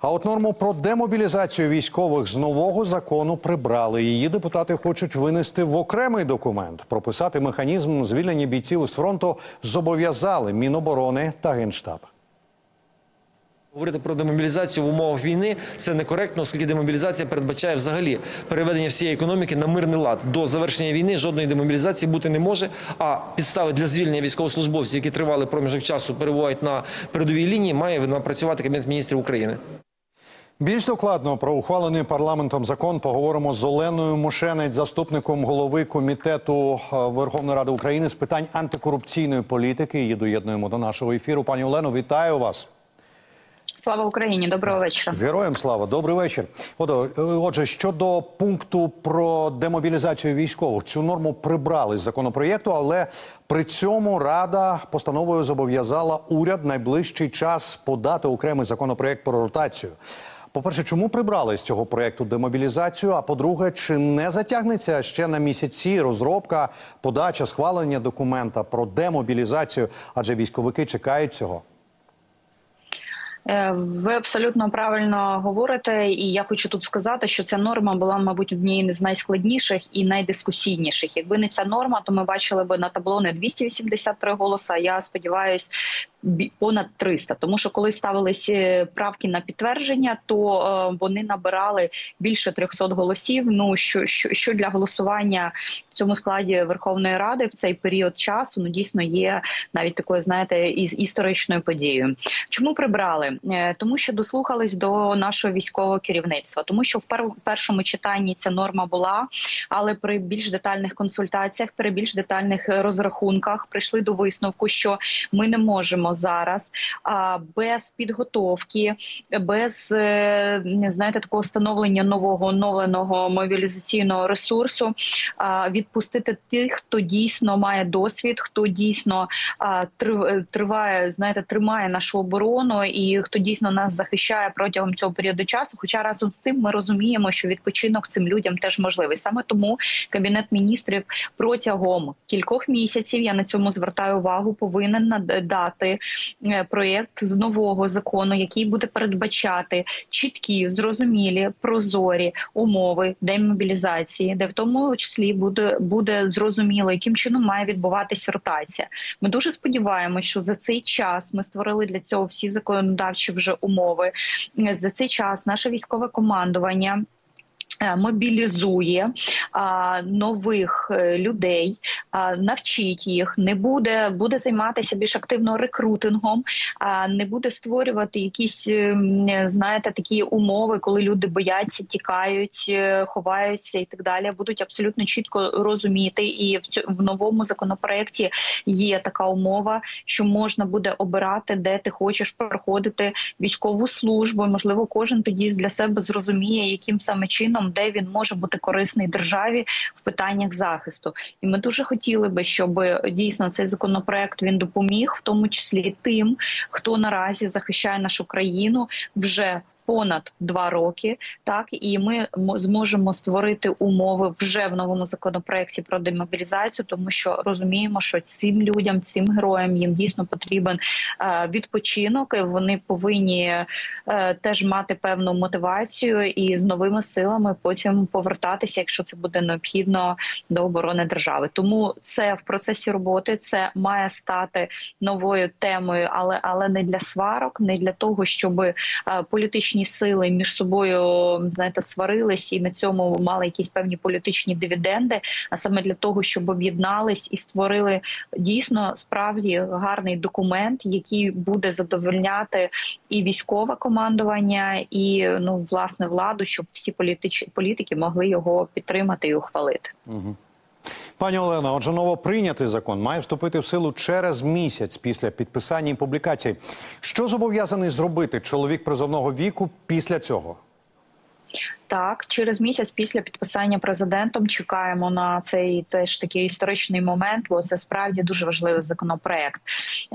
А от норму про демобілізацію військових з нового закону прибрали. Її депутати хочуть винести в окремий документ. Прописати механізм звільнення бійців з фронту зобов'язали Міноборони та Генштаб. Говорити про демобілізацію в умовах війни це некоректно, оскільки демобілізація передбачає взагалі переведення всієї економіки на мирний лад. До завершення війни жодної демобілізації бути не може. А підстави для звільнення військовослужбовців, які тривали проміжок часу, перебувають на передовій лінії, має напрацювати Кабінет міністрів України. Більш докладно про ухвалений парламентом закон поговоримо з Оленою Мошенець, заступником голови комітету е, Верховної Ради України з питань антикорупційної політики. Її доєднуємо до нашого ефіру. Пані Олено, вітаю вас. Слава Україні, доброго вечора. Героям слава, добрий вечір. Е, Отже, щодо пункту про демобілізацію військових, цю норму прибрали з законопроєкту, але при цьому Рада постановою зобов'язала уряд найближчий час подати окремий законопроєкт про ротацію. По-перше, чому прибрали з цього проєкту демобілізацію? А по-друге, чи не затягнеться ще на місяці розробка, подача, схвалення документа про демобілізацію? Адже військовики чекають цього. Е, Ви абсолютно правильно говорите, і я хочу тут сказати, що ця норма була, мабуть, однією з найскладніших і найдискусійніших. Якби не ця норма, то ми бачили би на табло не 283 голоса. Я сподіваюся, понад 300. Тому що коли ставились е, правки на підтвердження, то е, вони набирали більше 300 голосів. Ну що, що, що для голосування в цьому складі Верховної Ради в цей період часу ну дійсно є навіть такою, знаєте, із історичною подією. Чому прибрали? Е, Тому що дослухались до нашого військового керівництва, тому що в першому читанні ця норма була, але при більш детальних консультаціях, при більш детальних розрахунках прийшли до висновку, що ми не можемо зараз а, без підготовки, без е, знаєте такого встановлення нового оновленого мобілізаційного ресурсу відпустити тих, хто дійсно має досвід, хто дійсно е, триває, знаєте, тримає нашу оборону і хто дійсно нас захищає протягом цього періоду часу. Хоча разом з цим ми розуміємо, що відпочинок цим людям теж можливий. Саме тому кабінет міністрів протягом кількох місяців я на цьому звертаю увагу, повинен надати проєкт з нового закону, який буде передбачати чіткі, зрозумілі, прозорі умови демобілізації, де в тому числі буде буде зрозуміло, яким чином має відбуватися ротація. Ми дуже сподіваємося, що за цей час ми створили для цього всі законодавчі вже умови. Е, За цей час наше військове командування. Е, Мобілізує а, нових е, людей, а, навчить їх, не буде буде займатися більш активно рекрутингом, а не буде створювати якісь знаєте такі умови, коли люди бояться, тікають, е, ховаються і так далі. Будуть абсолютно чітко розуміти, і в цьо- в новому законопроекті є така умова, що можна буде обирати, де ти хочеш проходити військову службу. Можливо, кожен тоді для себе зрозуміє, яким саме чином, де він може бути корисний державі в питаннях захисту. І ми дуже хотіли би, щоб дійсно цей законопроект він допоміг, в тому числі тим, хто наразі захищає нашу країну вже. Понад два роки, так і ми зможемо створити умови вже в новому законопроекті про демобілізацію, тому що розуміємо, що цим людям, цим героям їм дійсно потрібен е, відпочинок. і Вони повинні е, теж мати певну мотивацію і з новими силами потім повертатися, якщо це буде необхідно до оборони держави. Тому це в процесі роботи це має стати новою темою, але але не для сварок, не для того, щоб е, політичні сили між собою знаєте сварились і на цьому мали якісь певні політичні дивіденди, а саме для того, щоб об'єднались і створили дійсно справді гарний документ, який буде задовольняти і військове командування, і ну власне владу, щоб всі політичні політики могли його підтримати і ухвалити. Пані Олена, отже, новоприйнятий закон має вступити в силу через місяць після підписання і публікації. Що зобов'язаний зробити чоловік призовного віку після цього? Так, через місяць після підписання президентом чекаємо на цей теж такий історичний момент, бо це справді дуже важливий законопроект.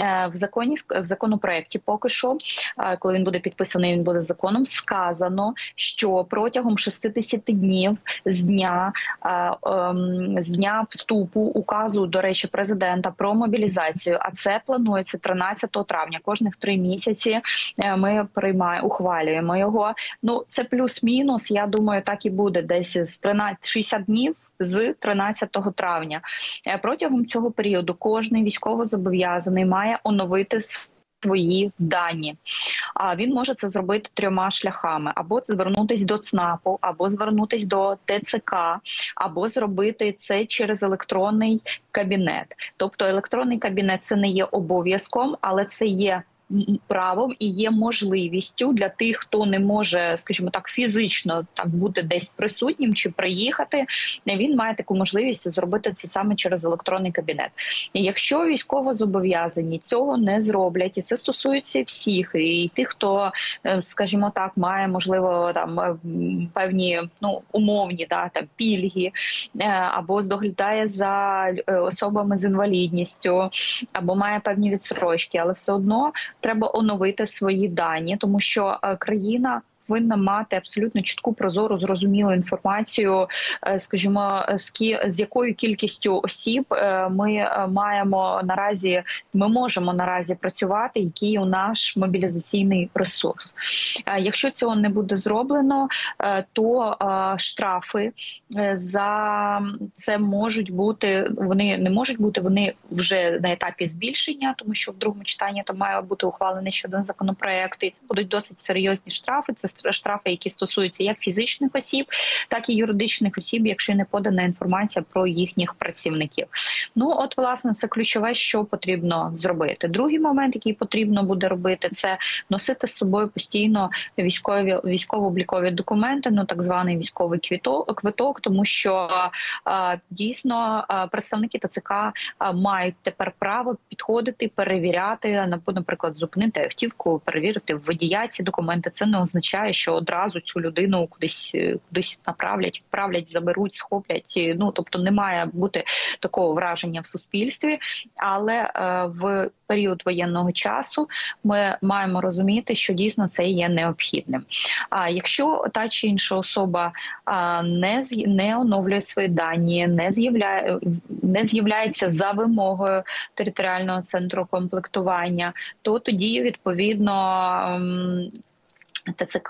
Е, В законі в законопроекті поки що, е, коли він буде підписаний, він буде законом. Сказано, що протягом 60 днів з дня е, ем, з дня вступу указу, до речі, президента про мобілізацію. А це планується 13 травня. Кожних три місяці ми приймаємо, ухвалюємо його. Ну це плюс-мінус. Я думаю, так і буде десь з 13 60 днів. З 13 травня Е, протягом цього періоду кожний військовозобов'язаний має оновити свої дані. А він може це зробити трьома шляхами: або звернутися до ЦНАПу, або звернутися до ТЦК, або зробити це через електронний кабінет. Тобто електронний кабінет це не є обов'язком, але це є. Правом і є можливістю для тих, хто не може, скажімо так, фізично так бути десь присутнім чи приїхати. Він має таку можливість зробити це саме через електронний кабінет. І Якщо військово зобов'язані цього не зроблять, і це стосується всіх, і тих, хто, е, скажімо так, має можливо там е, певні ну умовні да там пільги, е, або доглядає за особами з інвалідністю, або має певні відстрочки, але все одно треба оновити свої дані, тому що е, країна. Повинна мати абсолютно чітку прозору зрозумілу інформацію, е, скажімо, з кі з якою кількістю осіб е, ми е, маємо наразі. Ми можемо наразі працювати, який у наш мобілізаційний ресурс. Якщо цього не буде зроблено, то штрафи за це можуть бути. Вони не можуть бути. Вони вже на етапі збільшення, тому що в другому читанні там має бути ухвалений ще один законопроект. І це будуть досить серйозні штрафи. Це штрафи, які стосуються як фізичних осіб, так і юридичних осіб, якщо не подана інформація про їхніх працівників. Ну от власне це ключове, що потрібно зробити. Другий момент, який потрібно буде робити, це носити з собою постійно військові військово-облікові документи, ну так званий військовий квіток, квиток, тому що е, дійсно е, представники ТЦК е, мають тепер право підходити, перевіряти, на- наприклад, зупинити автівку, перевірити в водія ці документи. Це не означає, що одразу цю людину кудись е, кудись направлять, відправлять, заберуть, схоплять. Ну тобто не має бути такого враження в суспільстві, але е, в період воєнного часу ми маємо розуміти, що дійсно це є необхідним. А якщо та чи інша особа не не оновлює свої дані, не з'являє не з'являється за вимогою територіального центру комплектування, то тоді відповідно. ТЦК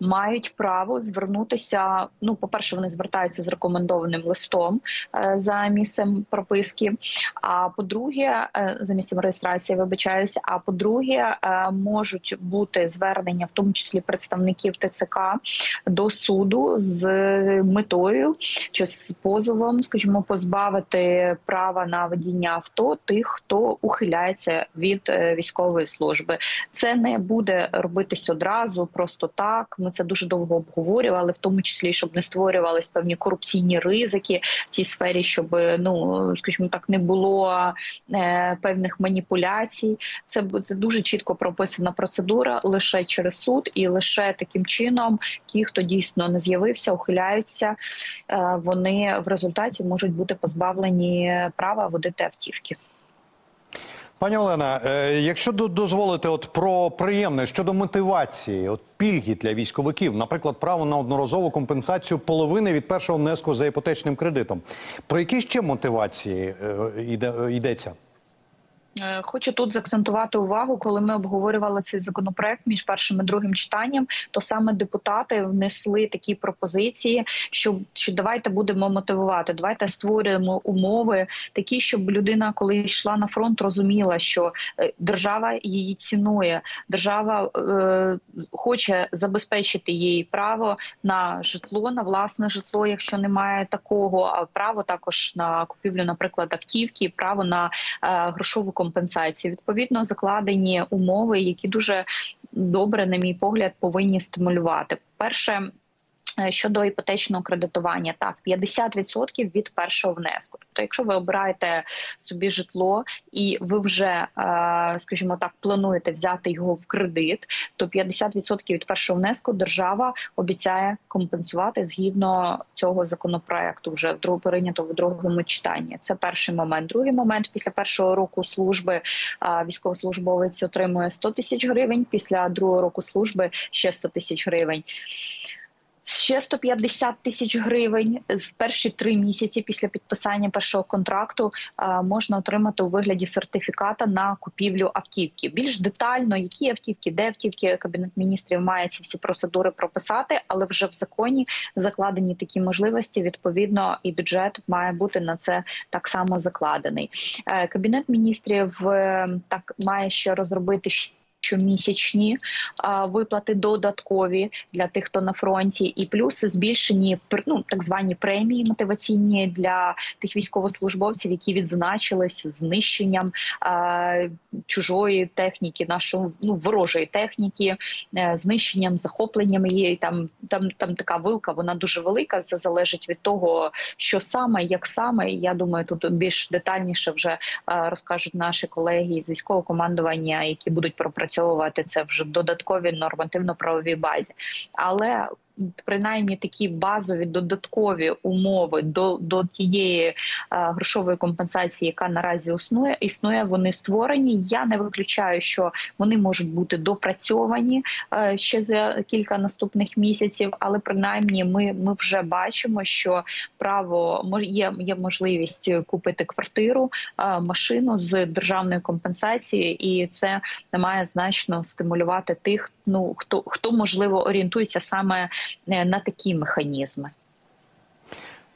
мають право звернутися. Ну, по-перше, вони звертаються з рекомендованим листом е, за місцем прописки. А по-друге, е, за місцем реєстрації, вибачаюся. А по-друге, е, можуть бути звернення, в тому числі представників ТЦК, до суду з метою чи з позовом, скажімо, позбавити права на водіння авто тих, хто ухиляється від військової служби. Це не буде робитись одразу, просто так. Ми це дуже довго обговорювали, в тому числі, щоб не створювались певні корупційні ризики в цій сфері, щоб ну скажімо так, не було е, певних маніпуляцій. Це буде дуже чітко прописана процедура лише через суд, і лише таким чином ті, хто дійсно не з'явився, ухиляються. е, Вони в результаті можуть бути позбавлені права водити автівки. Пані Олена, е, якщо до- дозволите, от про приємне щодо мотивації, от пільги для військовиків, наприклад, право на одноразову компенсацію половини від першого внеску за іпотечним кредитом. Про які ще мотивації е, йде, йдеться? Е, Хочу тут заакцентувати увагу, коли ми обговорювали цей законопроект між першим і другим читанням, то саме депутати внесли такі пропозиції, що, що давайте будемо мотивувати, давайте створюємо умови такі, щоб людина, коли йшла на фронт, розуміла, що е, держава її цінує, держава е, хоче забезпечити їй право на житло, на власне житло, якщо немає такого, а право також на купівлю, наприклад, автівки, право на е, грошову компенсацію. Відповідно, закладені умови, які дуже добре, на мій погляд, повинні стимулювати. Перше. Е, Щодо іпотечного кредитування, так 50% від першого внеску. Тобто, якщо ви обираєте собі житло і ви вже, е, скажімо так, плануєте взяти його в кредит, то 50% від першого внеску держава обіцяє компенсувати згідно цього законопроекту, вже в друг прийнято в другому читанні. Це перший момент. Другий момент після першого року служби е, військовослужбовець отримує 100 тисяч гривень. Після другого року служби ще 100 тисяч гривень. Ще 150 тисяч гривень в перші три місяці після підписання першого контракту можна отримати у вигляді сертифіката на купівлю автівки. Більш детально, які автівки, де автівки, кабінет міністрів має ці всі процедури прописати, але вже в законі закладені такі можливості. Відповідно, і бюджет має бути на це так само закладений. Е, Кабінет міністрів е, так має ще розробити. Щомісячні виплати додаткові для тих, хто на фронті, і плюс збільшені ну, так звані премії мотиваційні для тих військовослужбовців, які відзначились знищенням чужої техніки, нашого ну ворожої техніки, е, знищенням, захопленням її. Там там там така вилка, вона дуже велика. Це залежить від того, що саме, як саме. Я думаю, тут більш детальніше вже е, розкажуть наші колеги з військового командування, які будуть пропрацьовувати це вже в додатковій нормативно-правовій базі. Але принаймні такі базові додаткові умови до, до тієї е, грошової компенсації, яка наразі існує, існує, вони створені. Я не виключаю, що вони можуть бути допрацьовані е, ще за кілька наступних місяців, але принаймні ми, ми вже бачимо, що право є, є можливість купити квартиру, е, машину з державною компенсацією, і це має значно стимулювати тих, ну хто хто можливо орієнтується саме на такі механізми.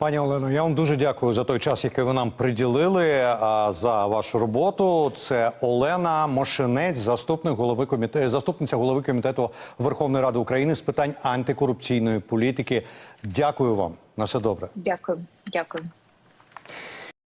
Пані Олено, я вам дуже дякую за той час, який ви нам приділили а, за вашу роботу. Це Олена Мошенець, заступник голови комітету, заступниця голови комітету Верховної Ради України з питань антикорупційної політики. Дякую вам. На все добре. Дякую, дякую.